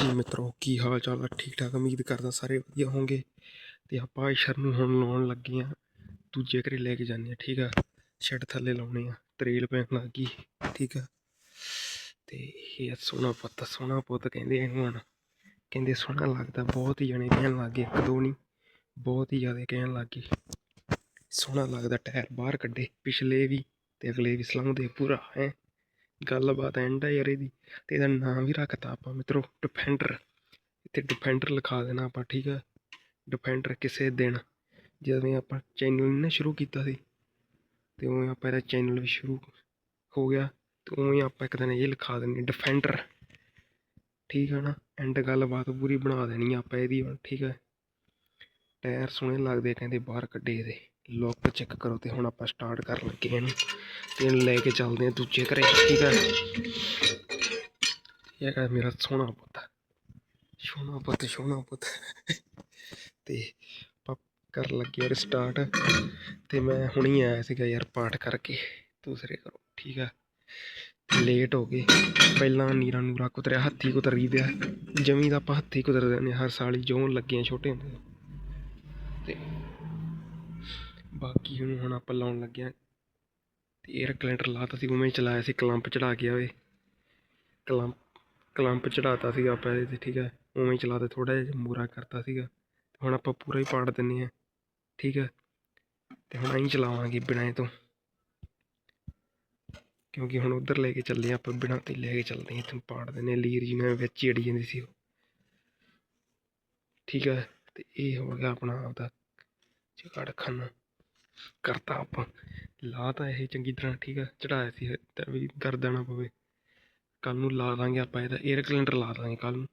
ਜੀ ਮਿੱਤਰੋ, ਕੀ ਹਾਲ ਚਾਲ ਆ? ਠੀਕ ਠਾਕ ਉਮੀਦ ਕਰਦਾ ਸਾਰੇ ਵਧੀਆ ਹੋਵੋਗੇ ਤੇ ਆਪਾਂ ਇਸ਼ਰ ਨੂੰ ਹੁਣ ਲਾਉਣ ਲੱਗੇ ਆ, ਦੂਜੇ ਘਰੇ ਲੈ ਕੇ ਜਾਂਦੇ ਆ, ਠੀਕ ਆ? ਛੱਡ ਥੱਲੇ ਲਾਉਣੇ ਆ, ਤਰੇਲ ਪੈਣ ਲੱਗ ਗਈ, ਠੀਕ ਆ? ਤੇ ਇਹ ਸੋਹਣਾ ਪੁੱਤ ਸੋਹਣਾ ਪੁੱਤ ਕਹਿੰਦੇ ਇਹਨੂੰ ਹੁਣ। ਕਹਿੰਦੇ ਸੋਹਣਾ ਲੱਗਦਾ, ਬਹੁਤ ਹੀ ਜਣੇ ਕਹਿਣ ਲੱਗ ਗਏ, ਇੱਕ ਦੋ ਨਹੀਂ, ਬਹੁਤ ਹੀ ਜ਼ਿਆਦਾ ਕਹਿਣ ਲੱਗ ਗਏ। ਸੋਹਣਾ ਲੱਗਦਾ, ਟਾਇਰ ਬਾਹਰ ਕੱਢੇ, ਪਿਛਲੇ ਵੀ ਤੇ ਅਗਲੇ ਵੀ, ਸਲਾਉਂਦੇ ਪੂਰਾ, ਹੈ? ਗੱਲਬਾਤ ਐਂਡ ਹੈ ਯਾਰ ਇਹਦੀ ਤੇ ਇਹਦਾ ਨਾਮ ਵੀ ਰੱਖਤਾ ਆਪਾਂ ਮਿੱਤਰੋ ਡਿਫੈਂਡਰ ਇੱਥੇ ਡਿਫੈਂਡਰ ਲਿਖਾ ਦੇਣਾ ਆਪਾਂ, ਠੀਕ ਹੈ ਡਿਫੈਂਡਰ ਕਿਸੇ ਦਿਨ ਜਦੋਂ ਆਪਾਂ ਚੈਨਲ ਨਾ ਸ਼ੁਰੂ ਕੀਤਾ ਸੀ, ਤੇ ਉਵੇਂ ਆਪਾਂ ਇਹਦਾ ਚੈਨਲ ਵੀ ਸ਼ੁਰੂ ਹੋ ਗਿਆ, ਤੇ ਉਵੇਂ ਆਪਾਂ ਇੱਕ ਦਿਨ ਇਹ ਲਿਖਾ ਦੇਣੀ ਡਿਫੈਂਡਰ ਠੀਕ ਹੈ ਨਾ? ਐਂਡ ਗੱਲਬਾਤ ਪੂਰੀ ਬਣਾ ਦੇਣੀ ਆਪਾਂ ਇਹਦੀ ਹੁਣ, ਠੀਕ ਹੈ ਟਾਇਰ ਸੋਹਣੇ ਲੱਗਦੇ ਕਹਿੰਦੇ ਬਾਹਰ ਕੱਢੇ ਇਹਦੇ। ਲੋਕ ਚੈੱਕ ਕਰੋ ਤੇ ਹੁਣ ਆਪਾਂ ਸਟਾਰਟ ਕਰਨ ਲੱਗੇ ਇਹਨੂੰ ਤੇ ਇਹਨੂੰ ਲੈ ਕੇ ਚੱਲਦੇ ਹਾਂ ਦੂਜੇ ਘਰੇ, ਠੀਕ ਆ? ਇਹ ਹੈਗਾ ਮੇਰਾ ਸੋਹਣਾ ਪੁੱਤ। ਸੋਹਣਾ ਪੁੱਤ ਸੋਹਣਾ ਪੁੱਤ। ਤੇ ਆਪਾਂ ਕਰ ਲੱਗੇ ਯਾਰ ਸਟਾਰਟ ਤੇ ਮੈਂ ਹੁਣੀ ਆਇਆ ਸੀਗਾ ਯਾਰ ਪਾਠ ਕਰਕੇ, ਦੂਸਰੇ ਕਰੋ ਠੀਕ ਆ? ਲੇਟ ਹੋ ਗਏ। ਪਹਿਲਾਂ ਨੀਰਾ ਨੂਰਾ ਕੁਤਰਿਆ, ਹੱਥੀ ਕੁਤਰੀ ਦਿਆ ਜਮੀ ਦਾ ਆਪਾਂ ਹੱਥੀ ਕੁਤਰ ਦਿੰਦੇ ਹਾਂ, ਹਰ ਸਾਲ ਹੀ ਜਿਉਂ ਲੱਗੇ ਛੋਟੇ ਹੁੰਦੇ ਤੇ ਬਾਕੀ ਹੁਣ ਹੁਣ ਆਪਾਂ ਲਾਉਣ ਲੱਗੇ ਆ ਤੇ 에ਅਰ ਕਲੈਂਡਰ ਲਾਤਾ ਸੀ, ਉਵੇਂ ਹੀ ਚਲਾਇਆ ਸੀ, ਕਲੰਪ ਚੜਾ ਕੇ ਆਵੇ ਕਲੰਪ ਕਲੰਪ ਚੜਾਤਾ ਸੀਗਾ ਆਪਾਂ ਇਹਦੇ ਤੇ, ਠੀਕ ਹੈ ਉਵੇਂ ਹੀ ਚਲਾਤੇ ਥੋੜਾ ਜਿਹਾ ਮੂਰਾ ਕਰਤਾ ਸੀਗਾ। ਤੇ ਹੁਣ ਆਪਾਂ ਪੂਰਾ ਹੀ ਪਾੜ ਦਿੰਨੇ ਆ ਠੀਕ ਹੈ ਤੇ ਹੁਣ ਐਂ ਚਲਾਵਾਂਗੇ ਬਿਨਾਂ ਤੋਂ। ਕਿਉਂਕਿ ਹੁਣ ਉਧਰ ਲੈ ਕੇ ਚੱਲੇ ਆ ਆਪਾਂ, ਬਿਨਾਂ ਤੇ ਲੈ ਕੇ ਚੱਲਦੇ ਆ ਇੱਥੋਂ ਪਾੜ ਦਿੰਨੇ ਆ ਲੀਰ ਜੀ ਨਾਲ ਵਿੱਚ ਹੀ ਅੜੀ ਜਾਂਦੀ ਸੀ ਉਹ। ਠੀਕ ਹੈ ਤੇ ਇਹ ਹੋ ਗਿਆ ਆਪਣਾ ਆਪਦਾ ਜਗੜ ਖਾਨਾ। ਕਰਤਾ ਆਪਾਂ। ਲਾ ਤਾਂ ਇਹ ਚੰਗੀ ਤਰ੍ਹਾਂ ਠੀਕ ਆ ਚੜਾਇਆ ਸੀ ਤਾਂ ਵੀ ਦਰਦ ਨਾ ਪਵੇ। ਕੱਲ੍ਹ ਨੂੰ ਲਾ ਦਾਂਗੇ ਆਪਾਂ ਇਹਦਾ 에ਅਰ ਕੈਲੰਡਰ ਲਾ ਦਾਂਗੇ ਕੱਲ੍ਹ ਨੂੰ।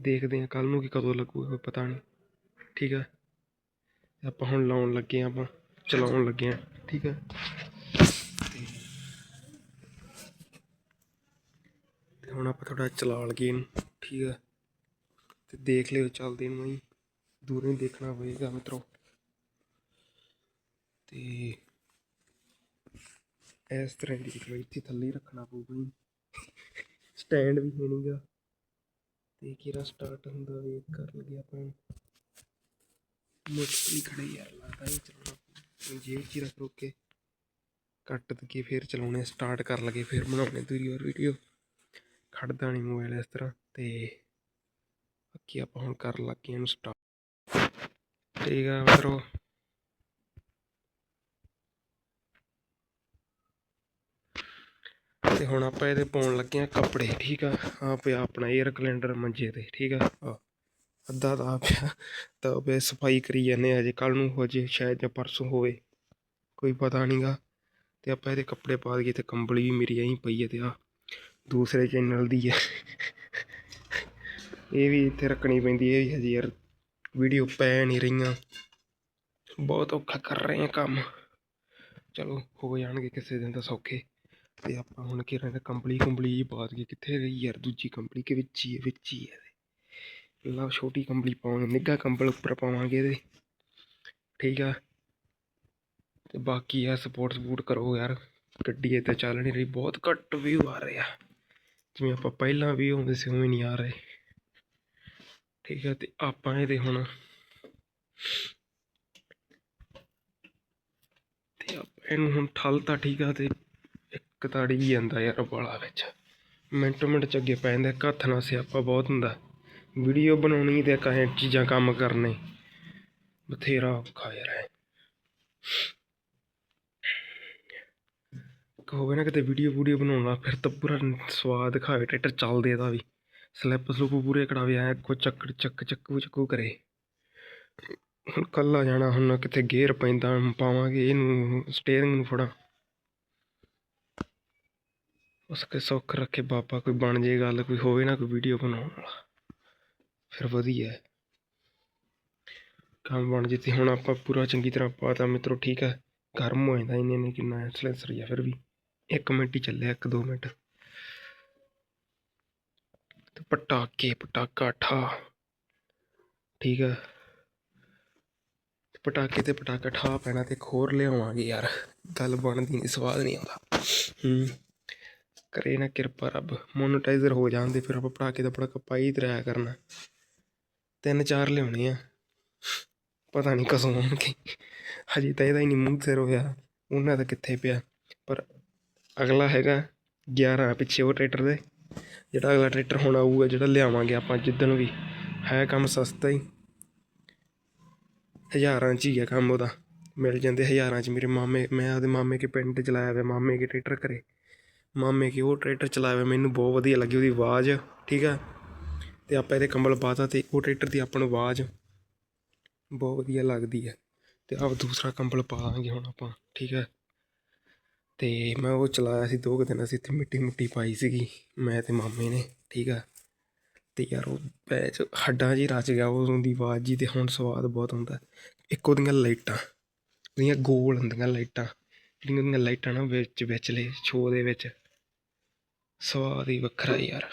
ਦੇਖਦੇ ਹਾਂ ਕੱਲ੍ਹ ਨੂੰ ਕਿ ਕਦੋਂ ਲੱਗੂਗਾ, ਪਤਾ ਨਹੀਂ। ਠੀਕ ਆ? ਆਪਾਂ ਹੁਣ ਲਾਉਣ ਲੱਗੇ ਆ ਆਪਾਂ, ਚਲਾਉਣ ਲੱਗੇ ਆ ਠੀਕ ਆ? ਤੇ- ਹੁਣ ਆਪਾਂ ਥੋੜਾ ਚਲਾ ਲਈਏ ਇਹਨੂੰ। ਠੀਕ ਆ? ਤੇ ਦੇਖ ਲਿਓ ਚੱਲਦੇ ਨੂੰ ਹੀ ਦੂਰੋਂ ਦੇਖਣਾ ਪਵੇਗਾ ਮਿੱਤਰੋ। ਤੇ ਇਸ ਤਰ੍ਹਾਂ ਦੀ ਦੇਖੋ ਇੱਥੇ ਥੱਲੇ ਰੱਖਣਾ ਪਊਗਾ ਜੀ। ਸਟੈਂਡ ਵੀ ਹੈ ਨਹੀਂਗਾ ਤੇ ਕਿਹੜਾ ਸਟਾਰਟ ਹੁੰਦਾ ਵੇ ਕਰ ਲਗੇ ਆਪਾਂ। ਮੁਸ਼ਕਿਲ ਖੜੇ ਯਾਰ ਲੱਗਦਾ ਹੀ ਚਲਾਉਣਾ ਜੇਬ 'ਚ ਹੀ ਕੇ ਕੱਟ ਕੇ ਫਿਰ ਚਲਾਉਣੇ ਸਟਾਰਟ ਕਰ ਲਗੇ, ਫਿਰ ਬਣਾਉਣੇ ਦੂਰੀ ਹੋਰ ਵੀਡੀਓ ਖੜਦਾ ਨਹੀਂ ਮੋਬਾਈਲ ਇਸ ਤਰ੍ਹਾਂ, ਤੇ ਬਾਕੀ ਆਪਾਂ ਹੁਣ ਕਰ ਲੱਗੇ ਇਹਨੂੰ ਸਟਾਰਟ ਠੀਕ ਆ, ਮਿੱਤਰੋ। ਤੇ ਹੁਣ ਆਪਾਂ ਇਹਦੇ ਪਾਉਣ ਲੱਗੇ ਆ ਕੱਪੜੇ, ਠੀਕ ਆ? ਆ ਪਿਆ ਆਪਣਾ 에ਅਰ ਕੈਲੰਡਰ ਮੰਜੇ ਤੇ, ਠੀਕ ਆ? ਅੱਧਾ ਤਾਂ ਆ। ਪਿਆ ਤਾਂ ਬੇ ਸਫ਼ਾਈ ਕਰੀ ਜਾਂਦੇ ਆ ਜੇ ਕੱਲ ਨੂੰ ਹੋ ਜੇ, ਸ਼ਾਇਦ ਜਾਂ ਪਰਸੋਂ ਹੋਵੇ, ਕੋਈ ਪਤਾ ਨਹੀਂਗਾ ਤੇ ਆਪਾਂ ਇਹਦੇ ਕੱਪੜੇ ਪਾ ਦਈਏ ਤੇ ਕੰਬਲੀ ਵੀ ਮੇਰੀ ਐਂ ਪਈ ਹੈ ਤੇ ਆ ਦੂਸਰੇ ਚੈਨਲ ਦੀ ਹੈ ਇਹ ਵੀ ਇੱਥੇ ਰੱਖਣੀ ਪੈਂਦੀ ਇਹ ਵੀ ਹਜੇ ਯਾਰ ਵੀਡੀਓ ਪੈ ਨਹੀਂ ਰਹੀਆਂ। ਬਹੁਤ ਔਖਾ ਕਰ ਰਹੇ ਆ ਕੰਮ। ਚਲੋ, ਹੋ ਜਾਣਗੇ ਕਿਸੇ ਦਿਨ ਤਾਂ ਸੌਖੇ। ਤੇ ਆਪਾਂ ਹੁਣ ਕੀ ਰਹਿੰਦਾ, ਕੰਬਲੀ ਕੰਬਲੀ ਜੀ ਪਾ ਦਈਏ ਕਿੱਥੇ ਗਈ ਯਾਰ, ਦੂਜੀ ਕੰਪਲੀ ਕਿ ਵਿੱਚ ਹੀ ਹੈ, ਵਿੱਚ ਹੀ ਹੈ ਲਾ ਛੋਟੀ ਕੰਬਲੀ ਪਾਵਾਂਗੇ, ਨਿੱਘਾ ਕੰਬਲ ਉੱਪਰ ਪਾਵਾਂਗੇ ਇਹਦੇ। ਠੀਕ ਆ। ਤੇ ਬਾਕੀ ਆ ਸਪੋਰਟ ਸਪੂਟ ਕਰੋ ਯਾਰ, ਗੱਡੀ ਇਹ ਤੇ ਚੱਲ ਨਹੀਂ ਰਹੀ, ਬਹੁਤ ਘੱਟ ਵਿਊ ਆ ਰਿਹਾ ਜਿਵੇਂ ਆਪਾਂ ਪਹਿਲਾਂ ਵੀ ਹੁੰਦੇ ਸੀ, ਉਵੇਂ ਨਹੀਂ ਆ ਰਹੇ। ਠੀਕ ਆ, ਤੇ ਆਪਾਂ ਇਹਦੇ ਹੁਣ ਤੇ ਆਪਾਂ ਇਹਨੂੰ ਹੁਣ ਠੱਲ ਤਾਂ ਠੀਕ ਆ ਤੇ ਕਤਾੜੀ ਤਾੜੀ ਜਾਂਦਾ ਯਾਰ ਬਾਲਾ ਵਿੱਚ। ਮਿੰਟ ਮਿੰਟ ਚ ਅੱਗੇ ਪੈ ਜਾਂਦਾ ਹੱਥ ਨਾਲ ਸਿਆਪਾ ਬਹੁਤ ਹੁੰਦਾ। ਵੀਡੀਓ ਬਣਾਉਣੀ ਤੇ ਕਾਹੇ ਚੀਜ਼ਾਂ ਕੰਮ ਕਰਨੇ। ਬਥੇਰਾ ਔਖਾ ਯਾਰ ਹੈ ਹੋਵੇ ਨਾ ਕਿਤੇ ਵੀਡੀਓ ਵੀਡੀਓ ਬਣਾਉਣਾ, ਫਿਰ ਤਾਂ ਪੂਰਾ ਸਵਾਦ ਦਿਖਾਵੇ, ਟਰੈਕਟਰ ਚੱਲਦੇ ਇਹਦਾ ਵੀ। ਸਲਿੱਪ ਸਲੂਪ ਪੂਰੇ ਕਢਾਵੇ ਐ ਕੋ ਚੱਕ ਚੱਕ, ਚੱਕੂ ਚੱਕੂ ਕਰੇ। ਹੁਣ ਕੱਲਾ ਜਾਣਾ, ਹੁਣ ਕਿਤੇ ਗੇਅਰ ਪੈਂਦਾ ਪਾਵਾਂਗੇ, ਇਹਨੂੰ ਸਟੀਅਰਿੰਗ ਨੂੰ ਫੜਾ। ਉਸ ਕੇ ਸੁੱਖ ਰੱਖੇ ਬਾਬਾ, ਕੋਈ ਬਣ ਜੇ ਗੱਲ, ਕੋਈ ਹੋਵੇ ਨਾ, ਕੋਈ ਵੀਡੀਓ ਬਣਾਉਣ ਵਾਲਾ। ਫਿਰ ਵਧੀਆ ਹੈ। ਕੰਮ ਬਣ ਜੇ ਤੇ ਹੁਣ ਆਪਾਂ ਪੂਰਾ ਚੰਗੀ ਤਰ੍ਹਾਂ ਪਾਤਾ ਮਿੱਤਰੋ, ਠੀਕ ਹੈ। ਗਰਮ ਹੋ ਜਾਂਦਾ ਇੰਨੇ ਨੇ ਕਿੰਨਾ ਸਲੈਂਸਰ ਜਾਂ ਫਿਰ ਵੀ ਇੱਕ ਮਿੰਟ ਹੀ ਚੱਲਿਆ ਇੱਕ ਦੋ ਮਿੰਟ। ਤੇ ਪਟਾਕੇ, ਪਟਾਕਾ ਠਾ। ਠੀਕ ਹੈ। ਪਟਾਕੇ ਤੇ ਪਟਾਕਾ ਠਾ ਪੈਣਾ ਤੇ ਖੋਰ ਲਿਆਵਾਂਗੇ ਯਾਰ। ਗੱਲ ਬਣਦੀ ਨਹੀਂ, ਸਵਾਦ ਨਹੀਂ ਆਉਂਦਾ। ਹੂੰ। ਕਰੇ ਨਾ ਕਿਰਪਾ ਰੱਬ ਮੋਨੇਟਾਈਜ਼ਰ ਹੋ ਜਾਣ ਦੇ, ਫਿਰ ਆਪਾਂ ਪੜਾਕੇ ਦਾ ਪੜਾਕਾ ਪਾਈ ਤੇ ਰਿਹਾ ਕਰਨਾ। ਤਿੰਨ ਚਾਰ ਲਿਆਉਣੇ ਆ। ਪਤਾ ਨਹੀਂ ਕਦੋਂ ਆਉਣਗੇ। ਹਜੇ ਤਾਂ ਇਹਦਾ ਹੀ ਨਹੀਂ ਮੂੰਹ ਸਿਰ ਹੋਇਆ, ਉਹਨਾਂ ਦਾ ਕਿੱਥੇ ਪਿਆ। ਪਰ ਅਗਲਾ ਹੈਗਾ 11 ਪਿੱਛੇ ਉਹ ਟਰੈਕਟਰ ਦੇ, ਜਿਹੜਾ ਅਗਲਾ ਟਰੈਕਟਰ ਹੁਣ ਆਊਗਾ, ਜਿਹੜਾ ਲਿਆਵਾਂਗੇ ਆਪਾਂ ਜਿੱਦਣ ਵੀ। ਹੈ ਕੰਮ ਸਸਤਾ ਹੀ। ਹਜ਼ਾਰਾਂ 'ਚ ਹੀ ਹੈ ਕੰਮ ਉਹਦਾ। ਮਿਲ ਜਾਂਦੇ ਹਜ਼ਾਰਾਂ 'ਚ। ਮੇਰੇ ਮਾਮੇ, ਮੈਂ ਆਪਦੇ ਮਾਮੇ ਕੇ ਪਿੰਡ ਚਲਾਇਆ ਹੋਇਆ ਮਾਮੇ ਕੇ ਟਰੈਕਟਰ ਕਰੇ ਮਾਮੇ ਕੇ ਉਹ ਟਰੈਕਟਰ ਚਲਾਇਆ ਹੋਇਆ ਮੈਨੂੰ ਬਹੁਤ ਵਧੀਆ ਲੱਗੀ ਉਹਦੀ ਆਵਾਜ਼, ਠੀਕ ਆ? ਅਤੇ ਆਪਾਂ ਇਹਦੇ ਕੰਬਲ ਪਾਤਾ ਅਤੇ ਉਹ ਟਰੈਕਟਰ ਦੀ ਆਪਾਂ ਨੂੰ ਆਵਾਜ਼ ਬਹੁਤ ਵਧੀਆ ਲੱਗਦੀ ਹੈ ਅਤੇ ਆਪ ਦੂਸਰਾ ਕੰਬਲ ਪਾ ਦਾਂਗੇ ਹੁਣ ਆਪਾਂ, ਠੀਕ ਹੈ ਤੇ ਮੈਂ ਉਹ ਚਲਾਇਆ ਸੀ ਦੋ ਕੁ ਦਿਨ ਅਸੀਂ ਇੱਥੇ ਮਿੱਟੀ ਮੁੱਟੀ ਪਾਈ ਸੀਗੀ ਮੈਂ ਤੇ ਮਾਮੇ ਨੇ, ਠੀਕ ਆ? ਤੇ ਯਾਰ ਉਹ ਪੈਚ ਹੱਡਾਂ ਜੀ ਰਚ ਗਿਆ ਉਹ ਦੀ ਆਵਾਜ਼ ਜੀ ਤੇ ਹੁਣ ਸਵਾਦ ਬਹੁਤ ਹੁੰਦਾ ਇੱਕ ਉਹਦੀਆਂ ਲਾਈਟਾਂ ਉਹਦੀਆਂ ਗੋਲ ਹੁੰਦੀਆਂ ਲਾਈਟਾਂ, ਜਿਹੜੀਆਂ ਉਹਦੀਆਂ ਲਾਈਟਾਂ ਨਾ ਵਿੱਚ, ਵਿਚਲੇ ਸ਼ੋਅ ਦੇ ਵਿੱਚ ਸਵਾਦ ਹੀ ਵੱਖਰਾ ਯਾਰ।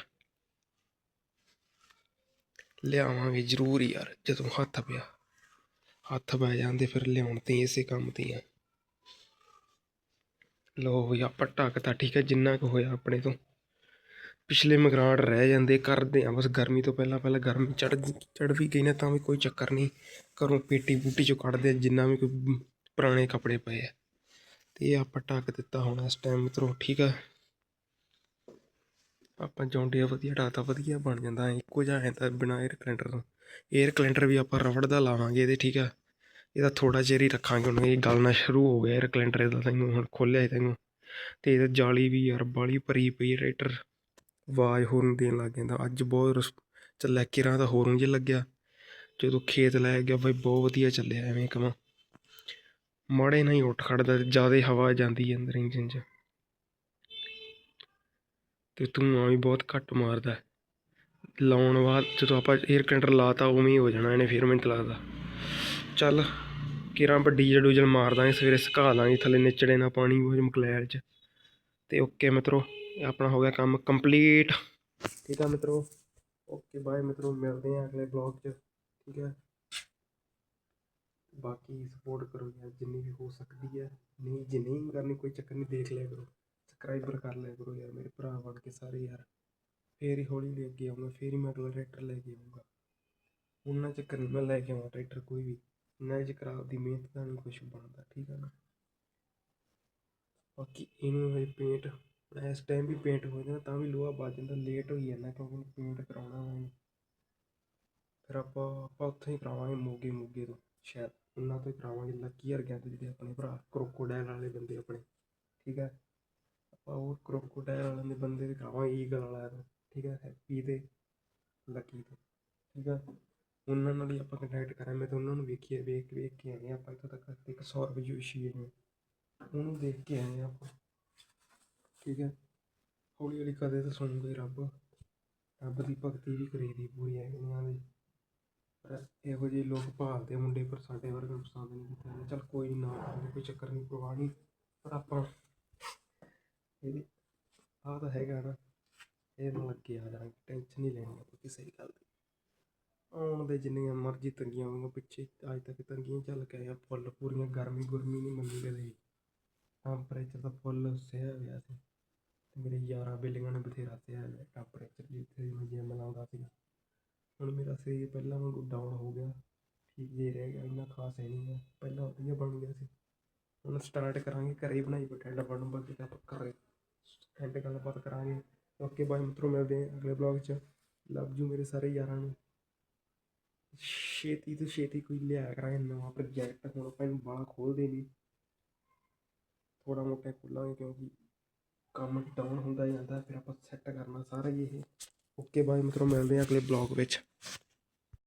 ਲਿਆਵਾਂਗੇ ਜ਼ਰੂਰ ਯਾਰ, ਜਦੋਂ ਹੱਥ ਪਿਆ। ਹੱਥ ਪੈ ਜਾਂਦੇ ਫਿਰ ਲਿਆਉਣ ਤੇ ਇਸੇ ਕੰਮ ਤੇ ਆ। ਲੋ ਵੀ ਆਪਾਂ ਢੱਕਤਾ ਠੀਕ ਹੈ, ਜਿੰਨਾ ਕੁ ਹੋਇਆ ਆਪਣੇ ਤੋਂ। ਪਿਛਲੇ ਮਗਰਾੜ ਰਹਿ ਜਾਂਦੇ, ਕਰਦੇ ਆ, ਬਸ ਗਰਮੀ ਤੋਂ ਪਹਿਲਾਂ ਪਹਿਲਾਂ ਗਰਮੀ ਚੜ ਚੜ ਵੀ ਗਈ ਨਾ ਤਾਂ ਵੀ ਕੋਈ ਚੱਕਰ ਨਹੀਂ। ਘਰੋਂ ਪੇਟੀ ਬੂਟੀ ਚੋਂ ਕੱਢਦੇ ਆ, ਜਿੰਨਾ ਵੀ ਕੋਈ ਪੁਰਾਣੇ ਕੱਪੜੇ ਪਏ ਆ। ਤੇ ਇਹ ਆਪਾਂ ਢੱਕ ਦਿੱਤਾ ਹੁਣ ਇਸ ਟਾਈਮ ਮਿੱਤਰੋ ਠੀਕ ਆ। ਆਪਾਂ ਜੌਂਡੀਆ ਵਧੀਆ ਡਾਟਾ ਵਧੀਆ ਬਣ ਜਾਂਦਾ, ਇੱਕੋ ਜਿਹਾ ਹੈ ਤਾਂ ਬਿਨਾ 에ਅਰ ਕਲੈਂਡਰ ਤੋਂ। 에ਅਰ ਕਲੈਂਡਰ ਵੀ ਆਪਾਂ ਰਵੜ ਦਾ ਲਾਵਾਂਗੇ ਇਹਦੇ, ਠੀਕ ਆ? ਇਹਦਾ ਥੋੜਾ ਚਿਰ ਹੀ ਰੱਖਾਂਗੇ ਹੁਣ, ਇਹ ਗਲਣਾ ਸ਼ੁਰੂ ਹੋ ਗਿਆ 에ਅਰ ਕਲੈਂਡਰ ਦਾ ਤੈਨੂੰ, ਹੁਣ ਖੋਲਿਆ ਹੈ ਤੈਨੂੰ। ਤੇ ਇਹਦਾ ਜਾਲੀ ਵੀ ਯਾਰ ਬਾਲੀ ਭਰੀ ਪਈ ਰੇਟਰ। ਆਵਾਜ਼ ਹੋਰਨ ਦੇਣ ਲੱਗ ਜਾਂਦਾ। ਅੱਜ ਬਹੁਤ ਚੱਲਿਆ ਕਿਰਾਂ ਦਾ ਹੋਰ ਉਂਝ ਲੱਗਿਆ। ਜਦੋਂ ਖੇਤ ਲੈ ਗਿਆ, ਬਈ ਬਹੁਤ ਵਧੀਆ ਚੱਲਿਆ, ਐਵੇਂ ਕਮਾ ਮੜੇ ਨਹੀਂ ਉੱਠ ਖੜਦਾ, ਜ਼ਿਆਦਾ ਹਵਾ ਜਾਂਦੀ ਅੰਦਰ ਇੰਜਨ 'ਚ। ਅਤੇ ਧੂੰਆਂ ਵੀ ਬਹੁਤ ਘੱਟ ਮਾਰਦਾ ਲਾਉਣ ਬਾਅਦ ਜਦੋਂ ਆਪਾਂ 에ਅਰ ਕਲੈਂਡਰ ਲਾਤਾ, ਉਵੇਂ ਹੀ ਹੋ ਜਾਣਾ ਇਹਨੇ, ਫਿਰ ਮੈਨੂੰ ਲੱਗਦਾ। ਚੱਲ, ਕਿਰਾਂ ਆਪਾਂ ਡੀਜ਼ਲ ਡੂਜਲ ਮਾਰ ਦਾਂਗੇ, ਸਵੇਰੇ ਸੁਕਾ ਦਾਂਗੇ ਥੱਲੇ ਨਿਚੜੇ ਨਾ ਪਾਣੀ ਉਹ ਮਕਲੈਲ 'ਚ। ਤੇ ਓਕੇ ਮਿੱਤਰੋ ਆਪਣਾ ਹੋ ਗਿਆ ਕੰਮ ਕੰਪਲੀਟ ਠੀਕ ਆ ਮਿੱਤਰੋ? ਓਕੇ ਬਾਏ ਮਿੱਤਰੋ, ਮਿਲਦੇ ਆ ਅਗਲੇ ਬਲੌਗ 'ਚ। ਠੀਕ ਹੈ? ਬਾਕੀ ਸਪੋਰਟ ਕਰੋ ਯਾਰ, ਜਿੰਨੀ ਵੀ ਹੋ ਸਕਦੀ ਹੈ। ਨਹੀਂ, ਜੇ ਨਹੀਂ ਕਰਨੀ, ਕੋਈ ਚੱਕਰ ਨਹੀਂ, ਦੇਖ ਲਿਆ ਕਰੋ। ਸਬਸਕ੍ਰਾਈਬਰ ਕਰ ਲਿਆ ਕਰੋ ਯਾਰ ਮੇਰੇ ਭਰਾ ਬਣ ਕੇ ਸਾਰੇ ਯਾਰ। ਫੇਰ ਹੀ ਹੌਲੀ ਲੈ ਅੱਗੇ ਆਊਂਗਾ, ਫੇਰ ਹੀ ਮੈਂ ਅਗਲਾ ਟਰੈਕਟਰ ਲੈ ਕੇ ਆਊਂਗਾ। ਉਹਨਾਂ ਚੱਕਰ ਨਹੀਂ ਮੈਂ ਲੈ ਕੇ ਆਵਾਂ ਟਰੈਕਟਰ ਕੋਈ ਵੀ। ਉਹਨਾਂ ਚੱਕਰ ਆਪਦੀ ਮਿਹਨਤ ਦਾ ਨਹੀਂ ਕੁਝ ਬਣਦਾ, ਠੀਕ ਹੈ ਨਾ? ਬਾਕੀ ਇਹਨੂੰ ਹਜੇ ਪੇਂਟ ਇਸ ਟਾਈਮ ਵੀ ਪੇਂਟ ਹੋ ਜਾਂਦਾ ਤਾਂ ਵੀ ਲੋਹਾ ਵੱਜ ਜਾਂਦਾ ਲੇਟ ਹੋਈ ਜਾਂਦਾ ਕਿਉਂਕਿ ਪੇਂਟ ਕਰਾਉਣਾ ਹੈ ਫਿਰ ਆਪਾਂ ਆਪਾਂ ਉੱਥੇ ਹੀ ਕਰਾਵਾਂਗੇ ਮੋਗੇ ਮੋਗੇ ਤੋਂ, ਸ਼ਾਇਦ। ਉਹਨਾਂ ਤੋਂ ਹੀ ਕਰਾਵਾਂਗੇ, ਲੱਕੀ ਵਰਗਿਆਂ ਤੋਂ ਜਿਹੜੇ ਆਪਣੇ ਭਰਾ ਕਰੋਕੋਡਾਈਲ ਵਾਲੇ ਬੰਦੇ ਆਪਣੇ, ਠੀਕ ਹੈ ਆਪਾਂ ਉਹ ਕਰੋਕੋਡਾਈਲ ਵਾਲਿਆਂ ਦੇ ਬੰਦੇ ਕਰਾਵਾਂਗੇ ਈਗਲ ਵਾਲਾ ਠੀਕ ਹੈ ਹੈਪੀ ਤੇ ਲੱਕੀ ਤੋਂ ਠੀਕ ਹੈ ਉਹਨਾਂ ਨਾਲ ਹੀ ਆਪਾਂ ਕੰਟੈਕਟ ਕਰਾਂਗੇ ਮੈਂ ਤਾਂ ਉਹਨਾਂ ਨੂੰ ਵੇਖੀਏ ਵੇਖ ਵੇਖ ਕੇ ਆਏ ਹਾਂ ਆਪਾਂ ਇੱਥੋਂ ਤੱਕ ਇੱਕ ਸੌਰਵ ਜੋਸ਼ੀ ਨੇ ਉਹਨੂੰ ਦੇਖ ਕੇ ਆਏ ਹਾਂ ਆਪਾਂ ਠੀਕ ਹੈ ਹੌਲੀ ਹੌਲੀ ਕਦੇ ਤਾਂ ਸੁਣੂਗੇ ਰੱਬ ਰੱਬ ਦੀ ਭਗਤੀ ਵੀ ਕਰੀਦੀ ਪੂਰੀ ਹੈ ਉਹਨਾਂ ਦੇ ਪਰ ਇਹੋ ਜਿਹੇ ਲੋਕ ਭਾਲਦੇ ਮੁੰਡੇ ਪਰ ਸਾਡੇ ਵਰਗੇ ਨੂੰ ਪਸੰਦ ਨਹੀਂ ਕਰਦੇ ਚੱਲ ਕੋਈ ਨਾ ਕਰਾਂਗੇ, ਕੋਈ ਚੱਕਰ ਨਹੀਂ ਪਰਵਾਹ ਨਹੀਂ ਪਰ ਆਪਾਂ ਇਹ ਆਹ ਤਾਂ ਹੈਗਾ ਨਾ, ਇਹ ਨਾਲ ਅੱਗੇ ਆ ਜਾਣਾ ਟੈਨਸ਼ਨ ਨਹੀਂ ਲੈਣੀ ਆਪਾਂ ਕਿਸੇ ਗੱਲ ਦੀ ਆਉਣ ਦੇ ਜਿੰਨੀਆਂ ਮਰਜ਼ੀ ਤੰਗੀਆਂ ਹੋਣਗੀਆਂ ਪਿੱਛੇ ਅੱਜ ਤੱਕ ਤੰਗੀਆਂ ਚੱਲ ਕੇ ਆਇਆ ਫੁੱਲ ਪੂਰੀਆਂ ਗਰਮੀ ਗੁਰਮੀ ਨਹੀਂ ਮੰਨੀ ਕਦੇ ਟੈਂਪਰੇਚਰ ਤਾਂ ਫੁੱਲ ਸਹਿ ਗਿਆ ਸੀ, ਤੇ ਮੇਰੇ ਯਾਰਾਂ ਬੇਲੀਆਂ ਨੇ ਬਥੇਰਾ ਸਿਆ ਹੋਇਆ ਟੈਂਪਰੇਚਰ ਜਿੱਥੇ ਮੈਂ ਜਿਮ ਲਾਉਂਦਾ ਸੀਗਾ। ਹੁਣ ਮੇਰਾ ਸਰੀਰ ਪਹਿਲਾਂ ਵਾਂਗੂ ਡਾਊਨ ਹੋ ਗਿਆ, ਠੀਕ ਜੇ ਰਹਿ ਗਿਆ, ਇੰਨਾ ਖਾਸ ਹੈ ਨਹੀਂ ਗਾ, ਪਹਿਲਾਂ ਵਧੀਆ ਬਣ ਗਿਆ ਸੀ। ਹੁਣ ਸਟਾਰਟ ਕਰਾਂਗੇ, ਘਰੇ ਹੀ ਬਣਾਈ ਬਠਿੰਡਾ ਬਣਨ ਬਾਅਦ ਤੇ ਆਪਾਂ ਘਰੇ ਐਂਡ ਗੱਲਬਾਤ ਕਰਾਂਗੇ। ਓਕੇ, ਬਾਏ ਮਿੱਤਰੋ, ਮਿਲਦੇ ਹਾਂ ਅਗਲੇ ਬਲੌਗ 'ਚ। ਲਵ ਯੂ ਮੇਰੇ ਸਾਰੇ ਯਾਰਾਂ ਨੂੰ। ਛੇਤੀ ਤੋਂ ਛੇਤੀ ਕੋਈ ਲਿਆ ਕਰਾਂਗੇ ਨਵਾਂ ਪ੍ਰੋਜੈਕਟ ਹੁਣ ਆਪਾਂ ਇਹਨੂੰ ਬਾਹਲਾ ਖੋਲਦੇ ਨਹੀਂ ਥੋੜਾ ਮੋਟਾ ਖੋਲਾਂਗੇ ਕਿਉਂਕਿ ਕੰਮ ਡਾਊਨ ਹੁੰਦਾ ਜਾਂਦਾ, ਫਿਰ ਆਪਾਂ ਸੈੱਟ ਕਰਨਾ ਸਾਰਾ ਹੀ ਇਹ। ਓਕੇ, ਬਾਏ ਮਿੱਤਰੋ, ਮਿਲਦੇ ਹਾਂ ਅਗਲੇ ਬਲੌਗ ਵਿੱਚ।